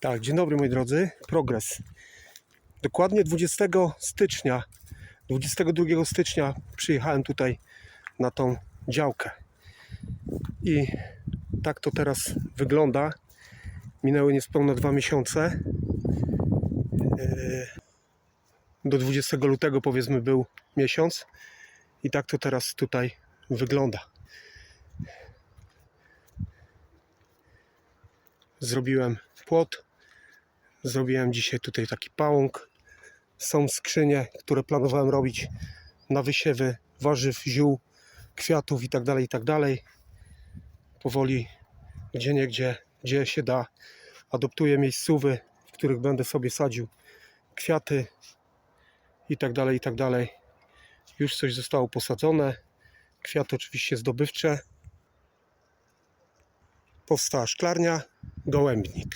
Tak, dzień dobry moi drodzy. Progres. Dokładnie 20 stycznia, 22 stycznia przyjechałem tutaj na tą działkę. I tak to teraz wygląda. Minęły niespełna dwa miesiące. Yy, Do 20 lutego powiedzmy był miesiąc. I tak to teraz tutaj wygląda. Zrobiłem płot. Zrobiłem dzisiaj tutaj taki pałąk. Są skrzynie, które planowałem robić na wysiewy warzyw, ziół, kwiatów itd. itd. Powoli, gdzie nie gdzie, gdzie się da, adoptuję miejscówy, w których będę sobie sadził kwiaty itd. itd. Już coś zostało posadzone. Kwiaty oczywiście zdobywcze. Powstała szklarnia, gołębnik.